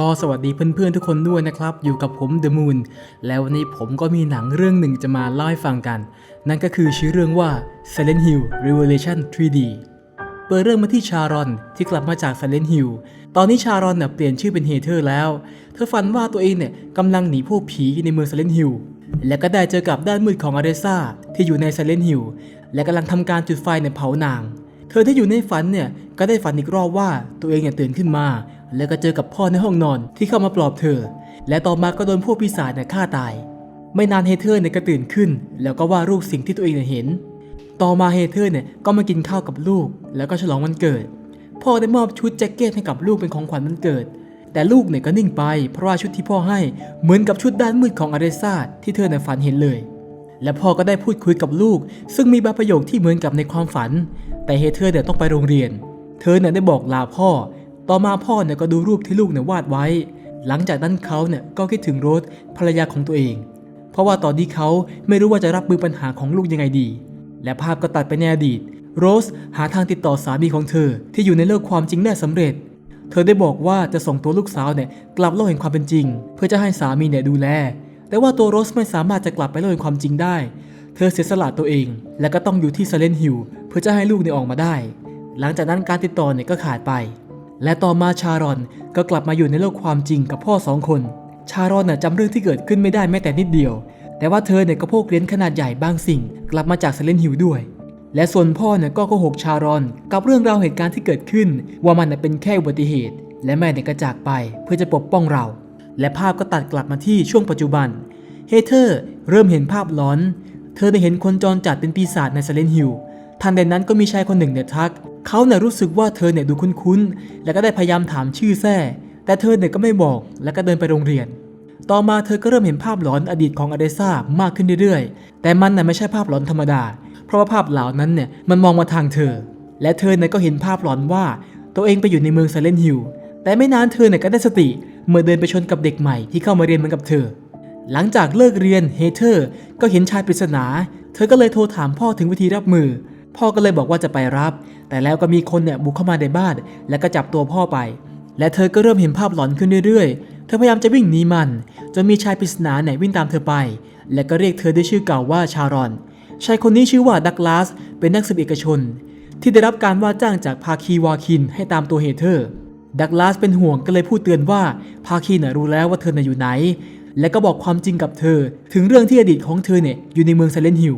ก็สวัสดีเพื่อนๆทุกคนด้วยนะครับ อยู่กับผม The Moon แล้ววันนี้ผมก็มีหนังเรื่องหนึ่งจะมาเล่าให้ฟังกัน นั่นก็คือชื่อเรื่องว่า Silent Hill Revelation 3D เปิดเรื่องมาที่ชารอนที่กลับมาจาก Silent Hill ตอนนี้ชารอนเนี่ยเปลี่ยนชื่อเป็นเฮเธอร์แล้ว เธอฝันว่าตัวเองเนี่ยกำลังหนีพวกผีในเมือง Silent Hill และก็ได้เจอกับด้านมืดของอาเรซ่าที่อยู่ใน Silent Hill และกำลังทำการจุดไฟในเผานาง เธอที่อยู่ในฝันเนี่ยก็ได้ฝันอีกรอบว่าตัวเองเนี่ยตื่นขึ้นมา แล้วก็เจอกับพ่อในห้องนอนที่เข้ามาปลอบเธอ และต่อมาก็โดนพวกปีศาจเนี่ยฆ่าตาย ไม่นานเฮเธอร์เนี่ยก็ตื่นขึ้น แล้วก็ว่าดรูปสิ่งที่ตัวเองเห็น ต่อมาเฮเธอร์เนี่ยก็มากินข้าวกับลูก แล้วก็ฉลองวันเกิด พ่อได้มอบชุดแจ็คเก็ตให้กับลูกเป็นของขวัญวันเกิด แต่ลูกเนี่ยก็นิ่งไป เพราะว่าชุดที่พ่อให้เหมือนกับชุดด้านมืดของอาเรซ่าที่เธอเนี่ยฝันเห็นเลยและพ่อก็ได้พูดคุยกับลูก ซึ่งมีบางประโยคที่เหมือนกับในความฝัน แต่เฮเธอร์เนี่ยต้องไปโรงเรียน เธอเนี่ยได้บอกลาพ่อ ต่อมาพ่อเนี่ยก็ดูรูปที่ลูกเนี่ยวาดไว้ หลังจากนั้นเขาเนี่ยก็คิดถึงโรสภรรยาของตัวเอง เพราะว่าตอนนี้เขาไม่รู้ว่าจะรับมือปัญหาของลูกยังไงดี และภาพก็ตัดไปในอดีต โรสหาทางติดต่อสามีของเธอ ที่อยู่ในโลกความจริงได้สำเร็จ เธอได้บอกว่าจะส่งตัวลูกสาวเนี่ยกลับโลกแห่งความเป็นจริง เพื่อจะให้สามีเนี่ยดูแล แต่ว่าตัวโรสไม่สามารถจะกลับไปโลกแห่งความจริงได้ เธอเสียสละตัวเอง และก็ต้องอยู่ที่ Silent Hill เพื่อจะให้ลูกเนี่ยออกมาได้ หลังจากนั้นการติดต่อเนี่ยก็ขาดไป และต่อมาชารอนก็กลับมาอยู่ในโลกความจริงกับพ่อสองคน ชารอนน่ะจำเรื่องที่เกิดขึ้นไม่ได้แม้แต่นิดเดียว แต่ว่าเธอเนี่ยก็พกเหรียญขนาดใหญ่บางสิ่ง กลับมาจาก Silent Hill ด้วย และส่วนพ่อเนี่ยก็โกหกชารอน กับเรื่องราวเหตุการณ์ที่เกิดขึ้น ว่ามันน่ะเป็นแค่อุบัติเหตุ และแม่เนี่ยก็จากไปเพื่อจะปกป้องเรา และภาพก็ตัดกลับมาที่ช่วงปัจจุบัน เฮเธอร์เริ่มเห็นภาพหลอน เธอได้เห็นคนจรจัดเป็นปีศาจใน Silent Hill ทันใดนั้นก็มีชายคนหนึ่งเนี่ยทัก เขาเนี่ยรู้สึกว่าเธอเนี่ยดูคุ้นๆ แล้วก็ได้พยายามถามชื่อแท้แต่เธอเนี่ยก็ไม่บอก แล้วก็เดินไปโรงเรียน ต่อมาเธอก็เริ่มเห็นภาพหลอนอดีตของอเดซ่ามากขึ้นเรื่อยๆ แต่มันน่ะไม่ใช่ภาพหลอนธรรมดา เพราะว่าภาพเหล่านั้นเนี่ยมันมองมาทางเธอ และเธอเนี่ยก็เห็นภาพหลอนว่า ตัวเองไปอยู่ในเมืองไซเลนฮิลแต่ไม่นานเธอเนี่ยก็ได้สติ เมื่อเดินไปชนกับเด็กใหม่ที่เข้ามาเรียนเหมือนกับเธอ หลังจากเลิกเรียนเฮเธอร์ก็เห็นชายปริศนา เธอก็เลยโทรถามพ่อถึงวิธีรับมือ พ่อก็เลยบอกว่าจะไปรับ แต่แล้วก็มีคนเนี่ยบุกเข้ามาในบ้าน แล้วก็จับตัวพ่อไป และเธอก็เริ่มเห็นภาพหลอนขึ้นเรื่อยๆ เธอพยายามจะวิ่งหนีมัน จนมีชายปริศนาเนี่ยวิ่งตามเธอไป และก็เรียกเธอด้วยชื่อเก่าว่าชารอน ชายคนนี้ชื่อว่าดักลาส เป็นนักสืบเอกชน ที่ได้รับการว่าจ้างจากภาคีวาคินให้ตามตัวเฮเธอร์ดักลาสเป็นห่วงก็เลยพูดเตือนว่าภาคีน่ะรู้แล้วว่าเธอน่ะอยู่ไหน และก็บอกความจริงกับเธอ ถึงเรื่องที่อดีตของเธอเนี่ยอยู่ในเมืองไซเลนฮิล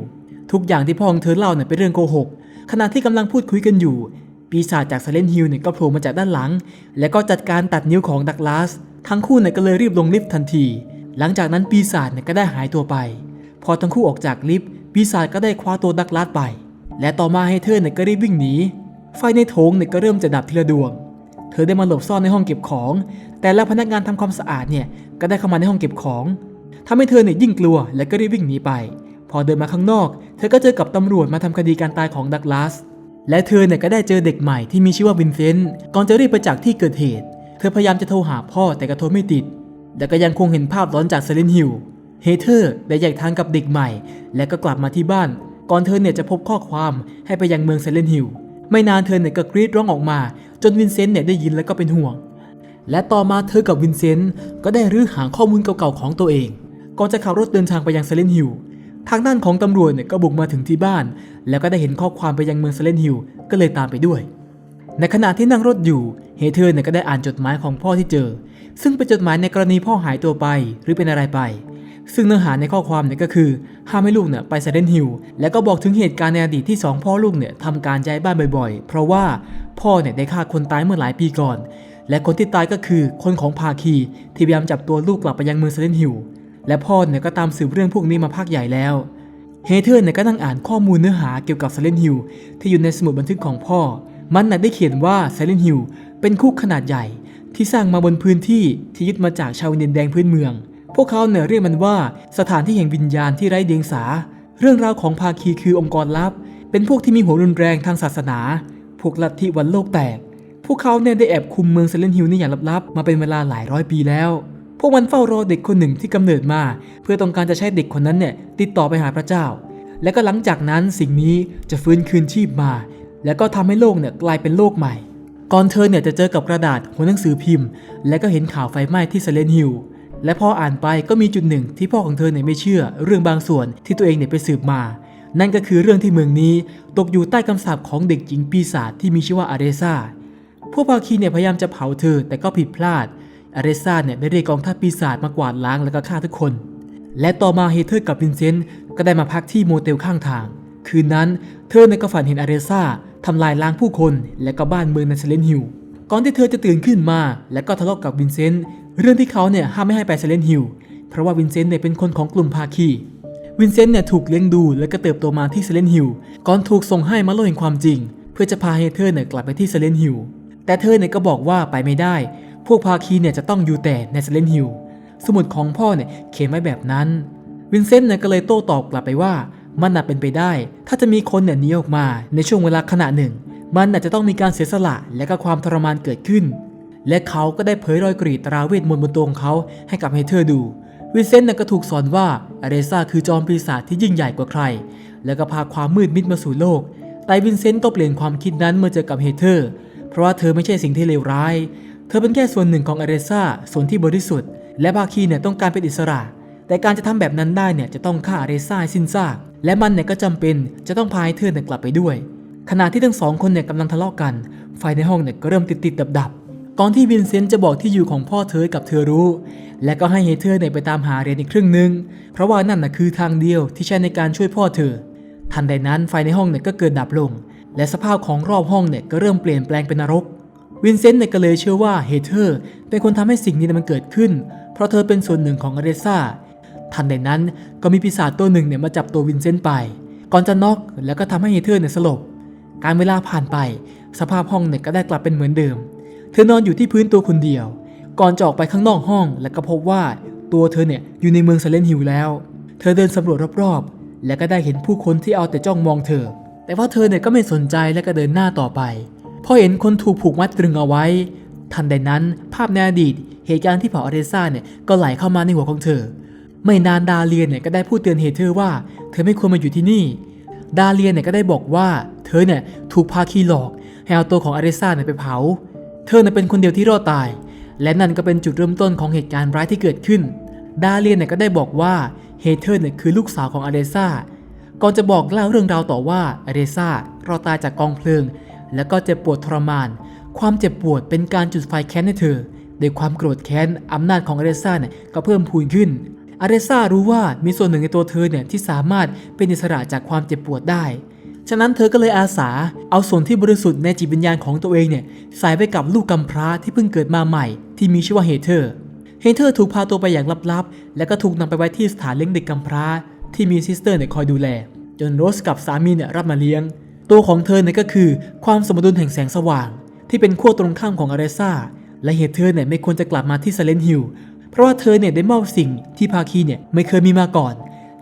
ทุกอย่างที่พ่อของเธอเล่าเนี่ยเป็นเรื่องโกหก ขณะที่กำลังพูดคุยกันอยู่ ปีศาจจากไซเลนฮิลเนี่ยก็โผล่มาจากด้านหลัง และก็จัดการตัดนิ้วของดักลาส ทั้งคู่เนี่ยก็เลยรีบลงลิฟต์ทันที หลังจากนั้นปีศาจเนี่ยก็ได้หายตัวไป พอทั้งคู่ออกจากลิฟต์ปีศาจก็ได้คว้าตัวดักลาสไป และต่อมาให้เธอเนี่ยก็รีบวิ่งหนี ไฟในโถงเนี่ยก็เริ่มจะดับทีละดวง เธอได้มาหลบซ่อนในห้องเก็บของ แต่แล้วพนักงานทำความสะอาดเนี่ยก็ได้เข้ามาในห้องเก็บของทำให้เธอเนี่ยยิ่งกลัวและก็รีบวิ่งหนีไป พอเดินมาข้างนอก เธอก็เจอกับตำรวจมาทำคดีการตายของดักลาส และเธอเนี่ยก็ได้เจอเด็กใหม่ที่มีชื่อว่าวินเซนต์ก่อนจะรีบไปจากที่เกิดเหตุ เธอพยายามจะโทรหาพ่อแต่ก็โทรไม่ติด แต่ก็ยังคงเห็นภาพร้อนจากเซเลนฮิลเฮเธอร์ได้แยกทางกับเด็กใหม่ และก็กลับมาที่บ้าน ก่อนเธอเนี่ยจะพบข้อความให้ไปยังเมืองเซเลนฮิลไม่นานเธอเนี่ยก็กรีดร้องออกมา จนวินเซนต์เนี่ยได้ยินแล้วก็เป็นห่วง และต่อมาเธอกับวินเซนต์ก็ได้รื้อหาข้อมูลเก่าๆของตัวเอง ก่อนจะขับรถเดินทางไปยังเซเลนฮิล ทางด้านของตำรวจเนี่ยก็บุกมาถึงที่บ้าน แล้วก็ได้เห็นข้อความไปยังเมืองเซเลนฮิลก็เลยตามไปด้วย ในขณะที่นั่งรถอยู่ เฮเธอร์เนี่ยก็ได้อ่านจดหมายของพ่อที่เจอ ซึ่งเป็นจดหมายในกรณีพ่อหายตัวไปหรือเป็นอะไรไป ซึ่งเนื้อหาในข้อความเนี่ยก็คือห้ามให้ลูกเนี่ยไปเซเลนฮิลและก็บอกถึงเหตุการณ์ในอดีตที่สองพ่อลูกเนี่ยทำการย้ายบ้านบ่อยๆ เพราะว่าพ่อเนี่ยได้ฆ่าคนตายเมื่อหลายปีก่อน และคนที่ตายก็คือคนของภาคีที่พยายามจับตัวลูกกลับไปยังเมืองเซเลนฮิล และพ่อเนี่ยก็ตามสืบเรื่องพวกนี้มาพักใหญ่แล้ว เฮเธอร์เนี่ยก็นั่งอ่านข้อมูลเนื้อหาเกี่ยวกับ Silent Hill ที่อยู่ในสมุดบันทึกของพ่อ มันน่ะได้เขียนว่า Silent Hill เป็นคุกขนาดใหญ่ ที่สร้างมาบนพื้นที่ที่ยึดมาจากชาวดินแดงพื้นเมือง พวกเขาเนี่ยเรียกมันว่าสถานที่แห่งวิญญาณที่ไร้เดียงสา เรื่องราวของภาคีคือองค์กรลับ เป็นพวกที่มีหัวรุนแรงทางศาสนา พวกลัทธิวันโลกแตก พวกเขาเนี่ยได้แอบคุมเมืองเซเลนฮิลนี่อย่างลับๆ มาเป็นเวลาหลายร้อยปีแล้ว พวกมันเฝ้ารอเด็กคนหนึ่งที่กำเนิดมา เพื่อต้องการจะใช้เด็กคนนั้นเนี่ยติดต่อไปหาพระเจ้า และก็หลังจากนั้นสิ่งนี้จะฟื้นคืนชีพมา แล้วก็ทำให้โลกเนี่ยกลายเป็นโลกใหม่ ก่อนเธอเนี่ยจะเจอกับกระดาษหัวหนังสือพิมพ์ และก็เห็นข่าวไฟไหม้ที่เซเลนฮิลและพออ่านไปก็มีจุดหนึ่งที่พ่อของเธอเนี่ยไม่เชื่อ เรื่องบางส่วนที่ตัวเองเนี่ยไปสืบมา นั่นก็คือเรื่องที่เมืองนี้ตกอยู่ใต้คำสาปของเด็กหญิงปีศาจที่มีชื่อว่าอาเรซาพวกภาคีเนี่ยพยายามจะเผาเธอแต่ก็ผิดพลาด อาเรซาเนี่ยได้เรียกกองทัพปีศาจมากวาดล้างแล้วก็ฆ่าทุกคน และต่อมาเฮเธอร์กับวินเซนต์ก็ได้มาพักที่โมเตลข้างทาง คืนนั้นเธอในก็ฝันเห็นอาเรซาทำลายล้างผู้คน และก็บ้านเมืองในเซเลนฮิลก่อนที่เธอจะตื่นขึ้นมา และก็ทะเลาะกับวินเซนต์เรื่องที่เขาเนี่ยห้ามไม่ให้ไปเซเลนฮิลเพราะว่าวินเซนต์เนี่ยเป็นคนของกลุ่มภาคีวินเซนต์เนี่ยถูกเลี้ยงดูและก็เติบโตมาที่เซเลนฮิลก่อนถูกส่งให้มาโลกแห่งความจริง เพื่อจะพาเฮเธอร์เนี่ยกลับไปที่เซเลนฮิลแต่เธอเนี่ยก็บอกว่าไปไม่ได้ พวกภาคีเนี่ยจะต้องอยู่แต่ในเซเลนฮิลสมุดของพ่อเนี่ยเขียนไว้แบบนั้น วินเซนต์เนี่ยก็เลยโต้ตอบกลับไปว่า มันน่ะเป็นไปได้ ถ้าจะมีคนเนี่ยหนีออกมาในช่วงเวลาขณะหนึ่ง มันน่ะจะต้องมีการเสียสละและก็ความทรมานเกิดขึ้น และเขาก็ได้เผยรอยกรีดตราเวทมนต์บนตัวของเขาให้กับเฮเธอร์ดู วินเซนต์น่ะก็ถูกสอนว่าอาเรซาคือจอมปีศาจที่ยิ่งใหญ่กว่าใคร แล้วก็พาความมืดมิดมาสู่โลก แต่วินเซนต์ก็เปลี่ยนความคิดนั้นเมื่อเจอกับเฮเธอร์ เพราะว่าเธอไม่ใช่สิ่งที่เลวร้าย เธอเป็นแค่ส่วนหนึ่งของอาเรซาส่วนที่บริสุทธิ์ และภาคีเนี่ยต้องการเป็นอิสระ แต่การจะทำแบบนั้นได้เนี่ยจะต้องฆ่าอาเรซาสิ้นซาก และมันเนี่ยก็จำเป็นจะต้องพาเฮเธอเนี่ยกลับไปด้วย ขณะที่ทั้งสองคนเนี่ยกำลังทะเลาะกัน ไฟในห้องเนี่ยก็เริ่มติดติดดับดับก่อนที่วินเซนต์จะบอกที่อยู่ของพ่อเธอให้กับเธอรู้ และก็ให้เฮเธอร์เนี่ยไปตามหาเรนอีกครึ่งหนึ่งเพราะว่านั่นน่ะคือทางเดียวที่ใช้ในการช่วยพ่อเธอ ทันใดนั้นไฟในห้องเนี่ยก็เกิดดับลง และสภาพของรอบห้องเนี่ยก็เริ่มเปลี่ยนแปลงเป็นนรก วินเซนต์เนี่ยก็เลยเชื่อว่าเฮเธอร์เป็นคนทำให้สิ่งนี้มันเกิดขึ้น เพราะเธอเป็นส่วนหนึ่งของอาเรซ่าทันใดนั้นก็มีปีศาจตัวหนึ่งเนี่ยมาจับตัววินเซนต์ไป ก่อนจะน็อกแล้วก็ทำให้เฮเธอร์เนี่ยสลบ การเวลาผ่านไป สภาพห้องเนี่ยก็ได้กลับเป็นเหมือนเดิม เธอนอนอยู่ที่พื้นตัวคนเดียว ก่อนจะออกไปข้างนอกห้อง แล้วก็พบว่าตัวเธอเนี่ยอยู่ในเมืองไซเลนฮิลแล้ว เธอเดินสำรวจรอบๆ และก็ได้เห็นผู้คนที่เอาแต่จ้องมองเธอ แต่ว่าเธอเนี่ยก็ไม่สนใจและก็เดินหน้าต่อไป พอเห็นคนถูกผูกมัดตรึงเอาไว้ ทันใดนั้นภาพในอดีต เหตุการณ์ที่เผาอาเรซ่าเนี่ยก็ไหลเข้ามาในหัวของเธอ ไม่นานดาเลียนเนี่ยก็ได้พูดเตือนเฮเธอร์ว่า เธอไม่ควรมาอยู่ที่นี่ ดาเลียนเนี่ยก็ได้บอกว่าเธอเนี่ยถูกพาคีหลอกให้เอาตัวของอาเรซ่าเนี่ยไปเผา เธอเนี่ยเป็นคนเดียวที่รอดตาย และนั่นก็เป็นจุดเริ่มต้นของเหตุการณ์ร้ายที่เกิดขึ้น ดาเลียนเนี่ยก็ได้บอกว่าเฮเธอร์เนี่ยคือลูกสาวของอาเรซ่าก่อนจะบอกเล่าเรื่องราวต่อว่าอาเรซ่ารอดตายจากกองเพลิง แล้วก็เจ็บปวดทรมาน ความเจ็บปวดเป็นการจุดไฟแค้นให้เธอด้วยความโกรธแค้นอำนาจของอาเรซ่าเนี่ยก็เพิ่มพูนขึ้นอาเรซ่ารู้ว่ามีส่วนหนึ่งในตัวเธอเนี่ยที่สามารถเป็นอิสระจากความเจ็บปวดได้ ฉะนั้นเธอก็เลยอาสาเอาส่วนที่บริสุทธิ์ในจิตวิญญาณของตัวเองเนี่ยใส่ไปกับลูกกำพร้าที่เพิ่งเกิดมาใหม่ ที่มีชื่อว่าเฮเธอร์ เฮเธอร์ถูกพาตัวไปอย่างลับๆ และก็ถูกนำไปไว้ที่สถานเลี้ยงเด็กกำพร้า ที่มีซิสเตอร์เนี่ยคอยดูแล จนโรสกับสามีเนี่ยรับมาเลี้ยง ตัวของเธอเนี่ยก็คือความสมดุลแห่งแสงสว่าง ที่เป็นขั้วตรงข้ามของอาเรซ่าและเฮเธอร์เนี่ยไม่ควรจะกลับมาที่ไซเลนฮิลเพราะว่าเธอเนี่ยได้มอบสิ่งที่ภาคีเนี่ยไม่เคยมีมาก่อน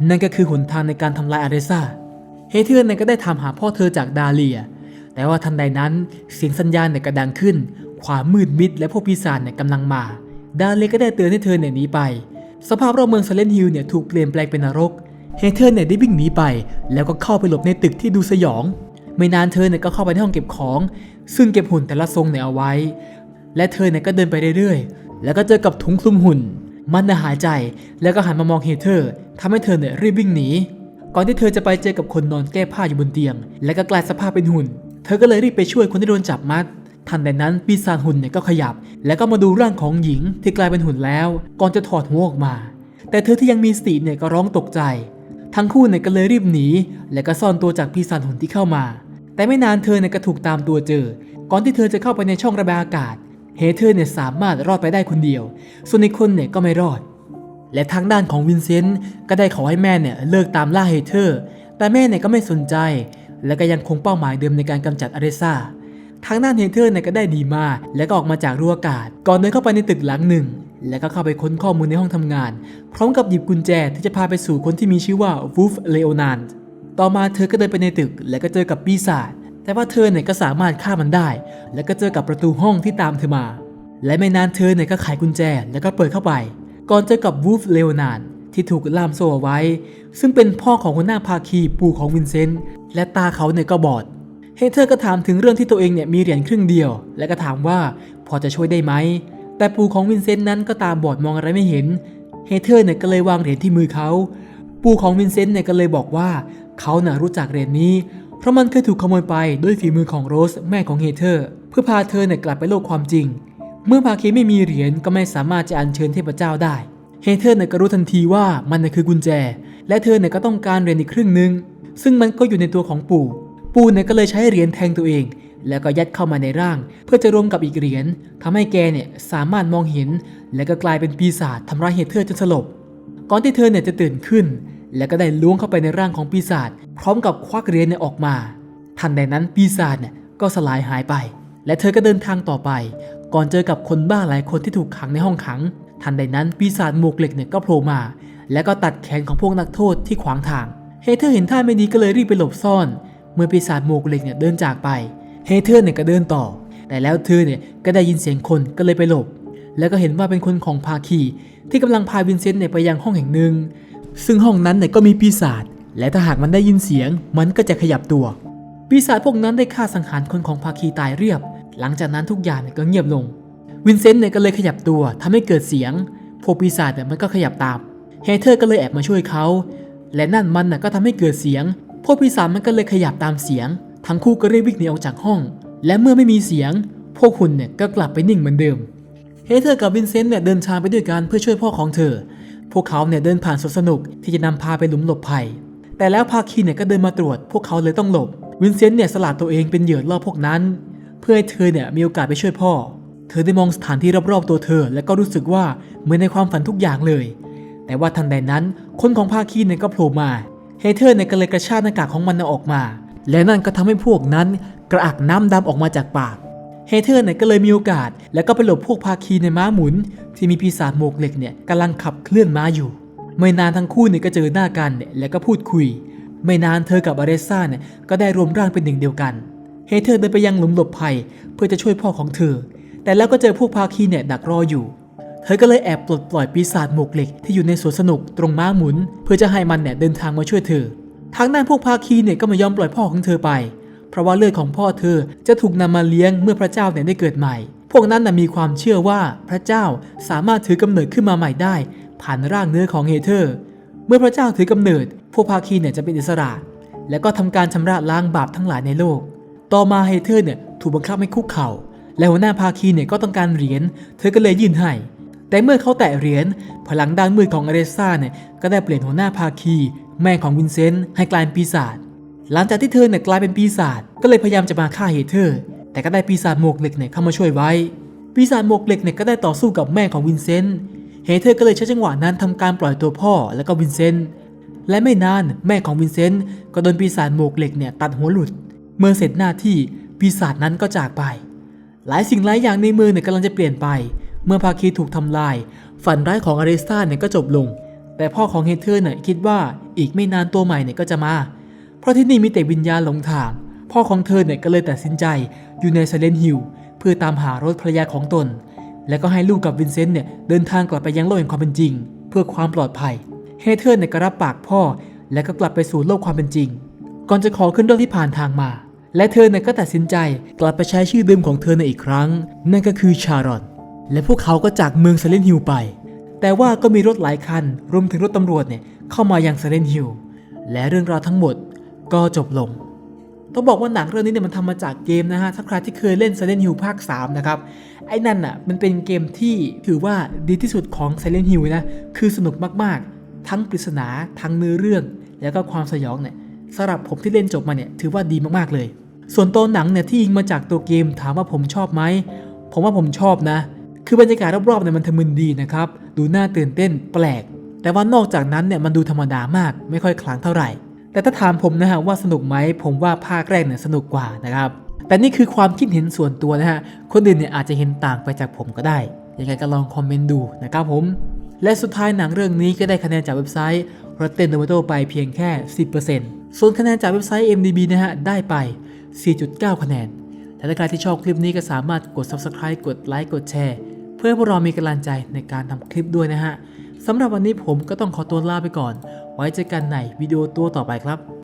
นั่นก็คือหนทางในการทำลายอาเรซ่าเฮเธอร์เนี่ยก็ได้ถามหาพ่อเธอจากดาเลีย แต่ว่าทันใดนั้นเสียงสัญญาณเนี่ยก็ดังขึ้น ความมืดมิดและพวกปีศาจเนี่ยกำลังมา ดาเลียก็ได้เตือนให้เธอเนี่ยหนีไป สภาพรอบเมืองไซเลนฮิลเนี่ยถูกเปลี่ยนแปลงเป็นนรกเฮเธอร์เนี่ยได้วิ่งหนีไป แล้วก็เข้าไปหลบในตึกที่ดูสยอง ไม่นานเธอเนี่ยก็เข้าไปในห้องเก็บของ ซึ่งเก็บหุ่นแต่ละทรงเนี่ยเอาไว้ และเธอเนี่ยก็เดินไปเรื่อยๆ แล้วก็เจอกับถุงคลุมหุ่น มันน่ะหายใจแล้วก็หันมามองเฮเธอร์ทำให้เธอเนี่ยรีบวิ่งหนี ก่อนที่เธอจะไปเจอกับคนนอนแก้ผ้าอยู่บนเตียง และก็กลายสภาพเป็นหุ่น เธอก็เลยรีบไปช่วยคนที่โดนจับมัดทันใดนั้นปีศาจหุ่นเนี่ยก็ขยับ แล้วก็มาดูร่างของหญิงที่กลายเป็นหุ่นแล้ว ก่อนจะถอดหัวออกมา แต่เธอที่ยังมีสติเนี่ยก็ร้องตกใจ ทั้งคู่เนี่ยก็เลยรีบหนี และก็ซ่อนตัวจากปีศาจหุ่นที่เข้ามา แต่ไม่นานเธอเนี่ยก็ถูกตามตัวเจอ ก่อนที่เธอจะเข้าไปในช่องระบายอากาศ เฮเธอร์เนี่ยสามารถรอดไปได้คนเดียว ส่วนอีกคนเนี่ยก็ไม่รอด และทางด้านของวินเซนต์ก็ได้ขอให้แม่เนี่ยเลิกตามล่าเฮเธอร์ แต่แม่เนี่ยก็ไม่สนใจ และก็ยังคงเป้าหมายเดิมในการกำจัดอาเรซ่าทางด้านเฮเธอร์เนี่ยก็ได้ดีมาและก็ออกมาจากรั้วอากาศ ก่อนเดินเข้าไปในตึกหลังหนึ่ง แล้วก็เข้าไปค้นข้อมูลในห้องทำงาน พร้อมกับหยิบกุญแจที่จะพาไปสู่คนที่มีชื่อว่าวูฟเลโอนาน ต่อมาเธอก็เดินไปในตึกและก็เจอกับปีศาจแต่ว่าเธอเนี่ยก็สามารถฆ่ามันได้ แล้วก็เจอกับประตูห้องที่ตามเธอมา และไม่นานเธอเนี่ยก็ไขกุญแจแล้วก็เปิดเข้าไป ก่อนเจอกับวูฟเลโอนานที่ถูกล่ามโซ่เอาไว้ ซึ่งเป็นพ่อของหัวหน้าภาคีปู่ของวินเซนต์และตาเขาเนี่ยก็บอดเฮเธอร์ก็ถามถึงเรื่องที่ตัวเองเนี่ยมีเหรียญครึ่งเดียว และก็ถามว่าพอจะช่วยได้ไหม แต่ปู่ของวินเซนต์นั้นก็ตาบอดมองอะไรไม่เห็นเฮเธอร์เนี่ยก็เลยวางเหรียญที่มือเขา ปู่ของวินเซนต์เนี่ยก็เลยบอกว่า เขาน่ะรู้จักเหรียญนี้ เพราะมันเคยถูกขโมยไปด้วยฝีมือของโรสแม่ของเฮเธอร์ เพื่อพาเธอเนี่ยกลับไปโลกความจริง เมื่อภาคีไม่มีเหรียญก็ไม่สามารถจะอัญเชิญเทพเจ้าได้เฮเธอร์เนี่ยก็รู้ทันทีว่ามันน่ะคือกุญแจ และเธอเนี่ยก็ต้องการเหรียญอีกครึ่งหนึ่งซึ่งมันก็อยู่ในตัวของปู่ ปู่เนี่ยก็เลยใช้เหรียญแทงตัวเอง แล้วก็ยัดเข้ามาในร่าง เพื่อจะรวมกับอีกเหรียญทำให้แกเนี่ยสามารถมองเห็น และก็กลายเป็นปีศาจทำร้ายเฮเธอร์จนสลบ ก่อนที่เธอเนี่ยจะตื่นขึ้น แล้วก็ได้ล้วงเข้าไปในร่างของปีศาจพร้อมกับควักเหรียญออกมา ทันใดนั้นปีศาจเนี่ยก็สลายหายไป และเธอก็เดินทางต่อไป ก่อนเจอกับคนบ้าหลายคนที่ถูกขังในห้องขัง ทันใดนั้นปีศาจหมวกเหล็กเนี่ยก็โผล่มา แล้วก็ตัดแขนของพวกนักโทษที่ขวางทางเฮเธอร์เห็นท่าไม่ดีก็เลยรีบไปหลบซ่อน เมื่อปีศาจหมวกเหล็กเนี่ยเดินจากไปเฮเธอร์เนี่ยก็เดินต่อ แต่แล้วเธอเนี่ยก็ได้ยินเสียงคนก็เลยไปหลบ แล้วก็เห็นว่าเป็นคนของภาคีที่กำลังพาวินเซนต์เนี่ยไปยังห้องแห่งหนึ่ง ซึ่งห้องนั้นเนี่ยก็มีปีศาจและถ้าหากมันได้ยินเสียง มันก็จะขยับตัว ปีศาจพวกนั้นได้ฆ่าสังหารคนของภาคีตายเรียบ หลังจากนั้นทุกอย่างเนี่ยก็เงียบลง วินเซนต์เนี่ยก็เลยขยับตัวทำให้เกิดเสียงพวกปีศาจเนี่ยมันก็ขยับตามเฮเธอร์ก็เลยแอบมาช่วยเขาและนั่นมันน่ะก็ทำให้เกิดเสียง พวกปีศาจมันก็เลยขยับตามเสียง ทั้งคู่ก็รีบวิ่งหนีออกจากห้อง และเมื่อไม่มีเสียง พวกคุณเนี่ยก็กลับไปนิ่งเหมือนเดิม เฮเธอร์กับวินเซนต์เนี่ยเดินทางไปด้วยกันเพื่อช่วยพ่อของเธอ พวกเขาเนี่ยเดินผ่านสวนสนุกที่จะนำพาไปหลุมหลบภัย แต่แล้วภาคีเนี่ยก็เดินมาตรวจ พวกเขาเลยต้องหลบ วินเซนต์เนี่ยสละตัวเองเป็นเหยื่อล่อพวกนั้น เพื่อให้เธอเนี่ยมีโอกาสไปช่วยพ่อ เธอได้มองสถานที่รอบๆตัวเธอ และก็รู้สึกว่าเหมือนในความฝันทุกอย่างเลย แต่ว่าทันใดนั้นคนของภาคีเนี่ยก็โผล่มา เฮเธอร์เนี่ยก็เลยกระชากหน้ากากของมันออกมา และนั่นก็ทำให้พวกนั้นกระอักน้ำดำออกมาจากปากเฮเธอร์เนี่ยก็เลยมีโอกาส แล้วก็ไปหลบพวกภาคีในม้าหมุน ที่มีปีศาจหมกเหล็กเนี่ยกำลังขับเคลื่อนม้าอยู่ ไม่นานทั้งคู่เนี่ยก็เจอหน้ากันเนี่ยแล้วก็พูดคุย ไม่นานเธอกับอาเรซ่าเนี่ยก็ได้รวมร่างเป็นหนึ่งเดียวกัน เฮเธอร์เดินไปยังหลุมหลบภัย เพื่อจะช่วยพ่อของเธอ แต่แล้วก็เจอพวกภาคีเนี่ยดักรออยู่ เธอก็เลยแอบปลดปล่อยปีศาจหมกเหล็กที่อยู่ในสวนสนุกตรงม้าหมุน เพื่อจะให้มันเนี่ยเดินทางมาช่วยเธอ ทางด้านพวกภาคีเนี่ยก็ไม่ยอมปล่อยพ่อของเธอไป เพราะว่าเลือดของพ่อเธอจะถูกนำมาเลี้ยงเมื่อพระเจ้าเนี่ยได้เกิดใหม่ พวกนั้นน่ะมีความเชื่อว่าพระเจ้าสามารถถือกำเนิดขึ้นมาใหม่ได้ ผ่านร่างเนื้อของเฮเธอร์ เมื่อพระเจ้าถือกำเนิด พวกภาคีเนี่ยจะเป็นอิสระ และก็ทำการชำระล้างบาปทั้งหลายในโลก ต่อมาเฮเธอร์เนี่ยถูกบังคับให้คุกเข่า และหัวหน้าภาคีเนี่ยก็ต้องการเหรียญ เธอก็เลยยื่นให้ แต่เมื่อเขาแตะเหรียญ พลังด้านมืดของอเรซ่าเนี่ยก็ได้เปลี่ยนหัวหน้าภาคี แม่ของวินเซนต์ให้กลายเป็นปีศาจ หลังจากที่เธอเนี่ยกลายเป็นปีศาจก็เลยพยายามจะมาฆ่าเฮเธอร์แต่ก็ได้ปีศาจหมวกเหล็กเนี่ยเข้ามาช่วยไว้ ปีศาจหมวกเหล็กเนี่ยก็ได้ต่อสู้กับแม่ของวินเซนต์เฮเธอร์ก็เลยใช้จังหวะนั้นทำการปล่อยตัวพ่อและก็วินเซนต์และไม่นานแม่ของวินเซนต์ก็โดนปีศาจหมวกเหล็กเนี่ยตัดหัวหลุด เมื่อเสร็จหน้าที่ปีศาจนั้นก็จากไป หลายสิ่งหลายอย่างในเมืองเนี่ยกำลังจะเปลี่ยนไป เมื่อภาคีถูกทำลาย ฝันร้ายของอาริสตาเนี่ยก็จบลง แต่พ่อของเฮเธอร์เนี่ยคิดว่าอีกไม่นานตัวใหม่เนี่ยก็จะมา เพราะที่นี่มีแต่วิญญาณหลงทาง พ่อของเธอเนี่ยก็เลยตัดสินใจอยู่ในไซเลนฮิลเพื่อตามหารถภรรยาของตน และก็ให้ลูกกับวินเซนต์เนี่ยเดินทางกลับไปยังโลกแห่งความเป็นจริง เพื่อความปลอดภัย เฮเธอร์เนี่ยก็รับปากพ่อ และก็กลับไปสู่โลกความเป็นจริง ก่อนจะขอขึ้นเรือที่ผ่านทางมา และเธอเนี่ยก็ตัดสินใจกลับไปใช้ชื่อเดิมของเธอในอีกครั้ง นั่นก็คือชารอน และพวกเขาก็จากเมืองไซเลนฮิลไป แต่ว่าก็มีรถหลายคันรวมถึงรถตำรวจเนี่ยเข้ามายังไซเลนฮิลและเรื่องราวทั้งหมด ก็จบลง ต้องบอกว่าหนังเรื่องนี้เนี่ยมันทำมาจากเกมนะฮะ ถ้าใครที่เคยเล่น Silent Hill ภาค 3 นะครับ ไอ้นั่นอะมันเป็นเกมที่ถือว่าดีที่สุดของ Silent Hill นะ คือสนุกมากๆ ทั้งปริศนา ทั้งเนื้อเรื่อง แล้วก็ความสยองเนี่ยสำหรับผมที่เล่นจบมาเนี่ยถือว่าดีมากๆเลย ส่วนตัวหนังเนี่ยที่ยิงมาจากตัวเกมถามว่าผมชอบไหม ผมว่าผมชอบนะ คือบรรยากาศรอบๆเนี่ยมันทะมึนดีนะครับ ดูน่าตื่นเต้นแปลก แต่ว่านอกจากนั้นเนี่ยมันดูธรรมดามาก ไม่ค่อยคลังเท่าไหร่ แต่ถ้าถามผมนะฮะว่าสนุกไหมผมว่าภาคแรกเนี่ยสนุกกว่านะครับ แต่นี่คือความคิดเห็นส่วนตัวนะฮะ คนอื่นเนี่ยอาจจะเห็นต่างไปจากผมก็ได้ ยังไงก็ลองคอมเมนต์ดูนะครับผม และสุดท้ายหนังเรื่องนี้ก็ได้คะแนนจากเว็บไซต์ Rotten Tomato ไปเพียงแค่ 10%ส่วนคะแนนจากเว็บไซต์ MDB นะฮะได้ไป 4.9 คะแนนและถ้าใครที่ชอบคลิปนี้ก็สามารถกด Subscribe กดไลค์กดแชร์เพื่อให้พวกเรามีกำลังใจในการทำคลิปด้วยนะฮะสำหรับวันนี้ผมก็ต้องขอตัวลาไปก่อน ไว้เจอกันในวิดีโอตัวต่อไปครับ